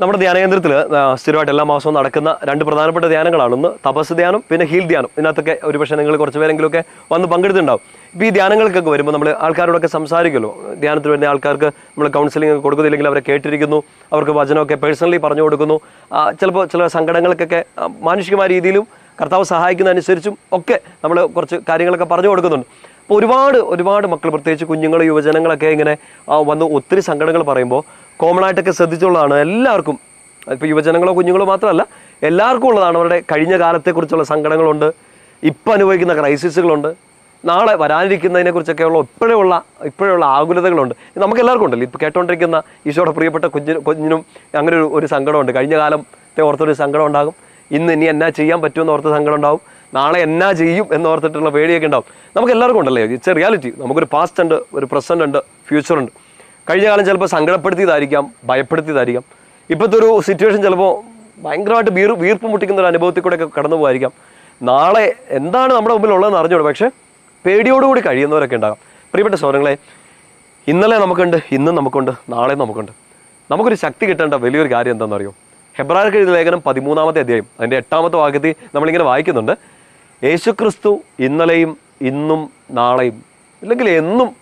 നമ്മുടെ ധ്യാനകേന്ദ്രത്തിൽ സ്ഥിരമായിട്ട് എല്ലാ മാസവും നടക്കുന്ന രണ്ട് പ്രധാനപ്പെട്ട ധ്യാനങ്ങളാണ്. ഒന്ന് തപസ് ധ്യാനം പിന്നെ ഹീൽ ധ്യാനം. ഇതിനകത്തൊക്കെ ഒരുപക്ഷെ നിങ്ങൾ കുറച്ച് പേരെങ്കിലുമൊക്കെ വന്ന് പങ്കെടുത്തിട്ടുണ്ടാവും. ഇപ്പോൾ ഈ ധ്യാനങ്ങൾക്കൊക്കെ വരുമ്പോൾ നമ്മൾ ആൾക്കാരോടൊക്കെ സംസാരിക്കുമല്ലോ. ധ്യാനത്തിന് വരുന്ന ആൾക്കാർക്ക് നമ്മൾ കൗൺസിലിംഗ് ഒക്കെ കൊടുക്കുന്നില്ലെങ്കിൽ അവരെ കേട്ടിരിക്കുന്നു അവർക്ക് വചനമൊക്കെ പേഴ്സണലി പറഞ്ഞു കൊടുക്കുന്നു. ചിലപ്പോൾ ചില സങ്കടങ്ങൾക്കൊക്കെ മാനുഷികമായ രീതിയിലും കർത്താവ് സഹായിക്കുന്ന അനുസരിച്ചും ഒക്കെ നമ്മൾ കുറച്ച് കാര്യങ്ങളൊക്കെ പറഞ്ഞു കൊടുക്കുന്നുണ്ട്. അപ്പോൾ ഒരുപാട് ഒരുപാട് മക്കൾ പ്രത്യേകിച്ച് കുഞ്ഞുങ്ങൾ യുവജനങ്ങളൊക്കെ ഇങ്ങനെ വന്ന് ഒത്തിരി സങ്കടങ്ങൾ പറയുമ്പോൾ കോമൺ ആയിട്ടൊക്കെ ശ്രദ്ധിച്ചുള്ളതാണ് എല്ലാവർക്കും. ഇപ്പോൾ യുവജനങ്ങളോ കുഞ്ഞുങ്ങളോ മാത്രമല്ല എല്ലാവർക്കും ഉള്ളതാണ് അവരുടെ കഴിഞ്ഞ കാലത്തെക്കുറിച്ചുള്ള സങ്കടങ്ങളുണ്ട്. ഇപ്പം അനുഭവിക്കുന്ന ക്രൈസിസുകളുണ്ട് നാളെ വരാനിരിക്കുന്നതിനെക്കുറിച്ചൊക്കെയുള്ള ഇപ്പോഴുള്ള ഇപ്പോഴുള്ള ആകുലതകളുണ്ട്. നമുക്ക് എല്ലാവർക്കും ഉണ്ടല്ലോ. ഇപ്പോൾ കേട്ടോണ്ടിരിക്കുന്ന ഈശോയുടെ പ്രിയപ്പെട്ട കുഞ്ഞിനും കുഞ്ഞിനും അങ്ങനെ ഒരു ഒരു സങ്കടമുണ്ട്. കഴിഞ്ഞ കാലത്തെ ഓർത്തൊരു സങ്കടം ഉണ്ടാകും. ഇന്ന് ഇനി എന്നാ ചെയ്യാൻ പറ്റുമെന്ന് ഓർത്ത് സങ്കടം ഉണ്ടാവും നാളെ എന്നാ ചെയ്യും എന്നോർത്തിട്ടുള്ള പേടിയൊക്കെ ഉണ്ടാവും നമുക്ക് എല്ലാവർക്കും ഉണ്ടല്ലേ. ഇറ്റ്സ് എ റിയാലിറ്റി നമുക്കൊരു പാസ്റ്റ് ഉണ്ട് ഒരു പ്രസന്റ് ഉണ്ട് ഫ്യൂച്ചർ ഉണ്ട്. കഴിഞ്ഞ കാലം ചിലപ്പോൾ സങ്കടപ്പെടുത്തിയതായിരിക്കാം ഭയപ്പെടുത്തിയതായിരിക്കാം. ഇപ്പോഴത്തെ ഒരു സിറ്റുവേഷൻ ചിലപ്പോൾ ഭയങ്കരമായിട്ട് വീർ വീർപ്പ് മുട്ടിക്കുന്ന ഒരു അനുഭവത്തിൽ കൂടെ ഒക്കെ കടന്നു പോകായിരിക്കാം നാളെ എന്താണ് നമ്മുടെ മുമ്പിൽ ഉള്ളതെന്ന് അറിഞ്ഞോളൂ പക്ഷേ പേടിയോടുകൂടി കഴിയുന്നവരൊക്കെ ഉണ്ടാകാം. പ്രിയപ്പെട്ട സ്വരങ്ങളെ ഇന്നലെ നമുക്കുണ്ട് ഇന്നും നമുക്കുണ്ട് നാളെ നമുക്കുണ്ട്. നമുക്കൊരു ശക്തി കിട്ടേണ്ട വലിയൊരു കാര്യം എന്താണെന്ന് അറിയോ ഹെബ്രാർക്ക് എഴുതിയ ലേഖനം പതിമൂന്നാമത്തെ അധ്യായം അതിന്റെ എട്ടാമത്തെ വാക്യത്തിൽ നമ്മളിങ്ങനെ വായിക്കുന്നുണ്ട്. യേശുക്രിസ്തു ഇന്നലെയും ഇന്നും നാളെയും അല്ലെങ്കിൽ എന്നും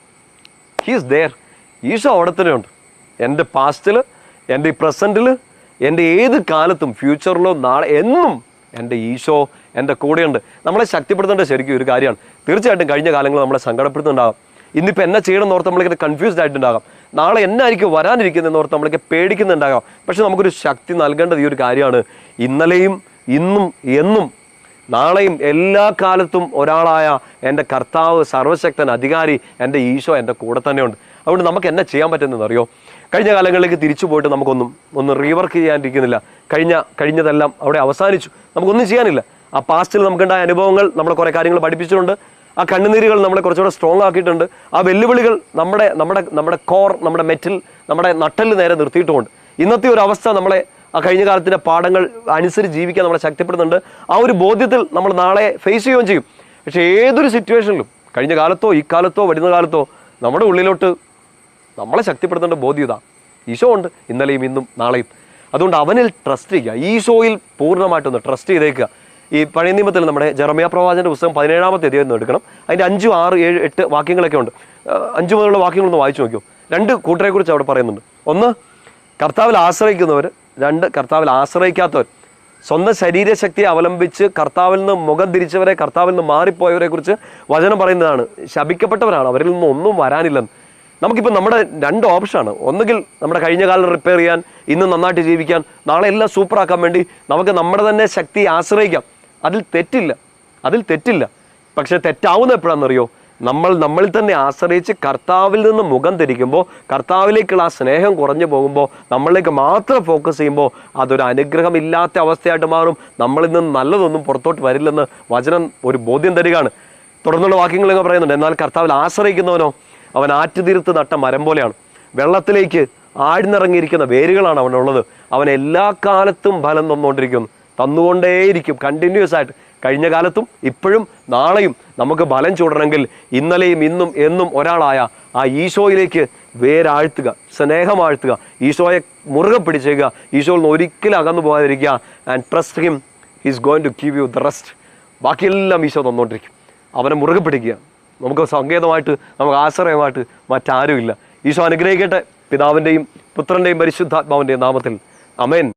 ഹീസ് ദെയർ ഈശോ അവിടെ തന്നെയുണ്ട് എന്റെ പാസ്റ്റിൽ എന്റെ ഈ പ്രസന്റിൽ എന്റെ ഏത് കാലത്തും ഫ്യൂച്ചറിലോ നാളെ എന്നും എന്റെ ഈശോ എന്റെ കൂടെയുണ്ട്. നമ്മളെ ശക്തിപ്പെടുത്തേണ്ട ശരിക്കും ഒരു കാര്യമാണ്. തീർച്ചയായിട്ടും കഴിഞ്ഞ കാലങ്ങൾ നമ്മളെ സങ്കടപ്പെടുത്തുന്നുണ്ടാകാം. ഇന്നിപ്പോൾ എന്നെ ചെയ്യണം എന്നോർത്ത് നമ്മളിങ്ങനെ കൺഫ്യൂസ്ഡ് ആയിട്ടുണ്ടാകാം. നാളെ എന്നായിരിക്കും വരാനിരിക്കുന്നതെന്ന് ഓർത്ത് നമ്മളൊക്കെ പേടിക്കുന്നുണ്ടാകാം. പക്ഷെ നമുക്കൊരു ശക്തി നൽകേണ്ടത് ഈ ഒരു കാര്യമാണ്. ഇന്നലെയും ഇന്നും എന്നും നാളെയും എല്ലാ കാലത്തും ഒരാളായ എന്റെ കർത്താവ് സർവശക്തൻ അധികാരി എന്റെ ഈശോ എന്റെ കൂടെ തന്നെയുണ്ട്. അതുകൊണ്ട് നമുക്ക് എന്നെ ചെയ്യാൻ പറ്റുന്നതെന്ന് അറിയോ? കഴിഞ്ഞ കാലങ്ങളിലേക്ക് തിരിച്ചു പോയിട്ട് നമുക്കൊന്നും ഒന്ന് റീവർക്ക് ചെയ്യാനിരിക്കുന്നില്ല. കഴിഞ്ഞ കഴിഞ്ഞതെല്ലാം അവിടെ അവസാനിച്ചു. നമുക്കൊന്നും ചെയ്യാനില്ല. ആ പാസ്റ്റിൽ നമുക്കുണ്ടായ അനുഭവങ്ങൾ നമ്മളെ കുറേ കാര്യങ്ങൾ പഠിപ്പിച്ചിട്ടുണ്ട്. ആ കണ്ണുനീരുകൾ നമ്മളെ കുറച്ചുകൂടെ സ്ട്രോങ് ആക്കിയിട്ടുണ്ട്. ആ വെല്ലുവിളികൾ നമ്മുടെ നമ്മുടെ നമ്മുടെ കോർ നമ്മുടെ മെറ്റൽ നമ്മുടെ നട്ടൽ നേരെ നിർത്തിയിട്ടുമുണ്ട് ഇന്നത്തെ ഒരു അവസ്ഥ നമ്മളെ ആ കഴിഞ്ഞ കാലത്തിന്റെ പാഠങ്ങൾ അനുസരിച്ച് ജീവിക്കാൻ നമ്മളെ ശക്തിപ്പെടുന്നുണ്ട്. ആ ഒരു ബോധ്യത്തിൽ നമ്മൾ നാളെ ഫേസ് ചെയ്യുകയും ചെയ്യും. പക്ഷേ ഏതൊരു സിറ്റുവേഷനിലും കഴിഞ്ഞ കാലത്തോ ഇക്കാലത്തോ കാലത്തോ വരുന്ന കാലത്തോ നമ്മുടെ ഉള്ളിലോട്ട് നമ്മളെ ശക്തിപ്പെടുത്തേണ്ട ബോധ്യത ഈശോ ഉണ്ട് ഇന്നലെയും ഇന്നും നാളെയും. അതുകൊണ്ട് അവനിൽ ട്രസ്റ്റ് ചെയ്യുക ഈശോയിൽ പൂർണമായിട്ടൊന്ന് ട്രസ്റ്റ് ചെയ്തേക്കുക. ഈ പഴയ നിയമത്തിൽ നമ്മുടെ ജെറമിയ പ്രവാചന്റെ പുസ്തകം പതിനേഴാമത്തെ അധ്യായം ഒന്ന് എടുക്കണം. അതിന്റെ അഞ്ചും ആറ് ഏഴ് എട്ട് വാക്യങ്ങളൊക്കെ ഉണ്ട്. അഞ്ച് മുതലുള്ള വാക്യങ്ങളൊന്ന് വായിച്ചു നോക്കിയോ രണ്ട് കൂട്ടരെക്കുറിച്ച് അവിടെ പറയുന്നുണ്ട്. ഒന്ന് കർത്താവിൽ ആശ്രയിക്കുന്നവർ രണ്ട് കർത്താവിൽ ആശ്രയിക്കാത്തവർ. സ്വന്തം ശരീരശക്തിയെ അവലംബിച്ച് കർത്താവിൽ നിന്ന് മുഖം തിരിച്ചവരെ കർത്താവിൽ നിന്ന് മാറിപ്പോയവരെ കുറിച്ച് വചനം പറയുന്നതാണ്. ശപിക്കപ്പെട്ടവരാണ്. അവരിൽ നിന്ന് ഒന്നും വരാനില്ലെന്ന്. നമുക്കിപ്പോൾ നമ്മുടെ രണ്ട് ഓപ്ഷനാണ് ഒന്നുകിൽ നമ്മുടെ കഴിഞ്ഞ കാലം റിപ്പയർ ചെയ്യാൻ ഇന്ന് നന്നായിട്ട് ജീവിക്കാൻ നാളെ എല്ലാം സൂപ്പറാക്കാൻ വേണ്ടി നമുക്ക് നമ്മുടെ തന്നെ ശക്തി ആശ്രയിക്കാം. അതിൽ തെറ്റില്ല. അതിൽ തെറ്റില്ല. പക്ഷേ തെറ്റാവുന്ന എപ്പോഴാണെന്നറിയോ? നമ്മൾ നമ്മളിൽ തന്നെ ആശ്രയിച്ച് കർത്താവിൽ നിന്ന് മുഖം തിരിക്കുമ്പോൾ കർത്താവിലേക്കുള്ള ആ സ്നേഹം കുറഞ്ഞു പോകുമ്പോൾ നമ്മളിലേക്ക് മാത്രം ഫോക്കസ് ചെയ്യുമ്പോൾ അതൊരു അനുഗ്രഹമില്ലാത്ത അവസ്ഥയായിട്ട് മാറും. നമ്മളിൽ നിന്ന് നല്ലതൊന്നും പുറത്തോട്ട് വരില്ലെന്ന് വചനം ഒരു ബോധ്യം തരികയാണ്. തുടർന്നുള്ള വാക്യങ്ങളൊക്കെ പറയുന്നുണ്ട് എന്നാൽ കർത്താവിൽ ആശ്രയിക്കുന്നവനോ അവൻ ആറ്റുതീർത്ത് നട്ട മരം പോലെയാണ്. വെള്ളത്തിലേക്ക് ആഴ്ന്നിറങ്ങിയിരിക്കുന്ന വേരുകളാണ് അവനുള്ളത്. അവൻ എല്ലാ കാലത്തും ഫലം തന്നുകൊണ്ടിരിക്കുന്നു. തന്നുകൊണ്ടേയിരിക്കും. കണ്ടിന്യൂസ് ആയിട്ട്. കഴിഞ്ഞ കാലത്തും ഇപ്പോഴും നാളെയും നമുക്ക് ബലം ചൂടണമെങ്കിൽ ഇന്നലെയും ഇന്നും എന്നും ഒരാളായ ആ ഈശോയിലേക്ക് വേരാഴ്ത്തുക സ്നേഹമാഴ്ത്തുക ഈശോയെ മുറുകെ പിടിച്ചേക്കുക ഈശോയിൽ നിന്ന് ഒരിക്കലും അകന്നു പോകാതിരിക്കുക. And trust him he's going to give you the rest ബാക്കിയെല്ലാം ഈശോ തന്നുകൊണ്ടിരിക്കും. അവനെ മുറുകെ പിടിക്കുക. നമുക്ക് സങ്കേതമായിട്ട് നമുക്ക് ആശ്രയമായിട്ട് മറ്റാരുമില്ല. ഈശോ അനുഗ്രഹിക്കട്ടെ. പിതാവിന്റെയും പുത്രന്റെയും പരിശുദ്ധാത്മാവിന്റെയും നാമത്തിൽ. അമേൻ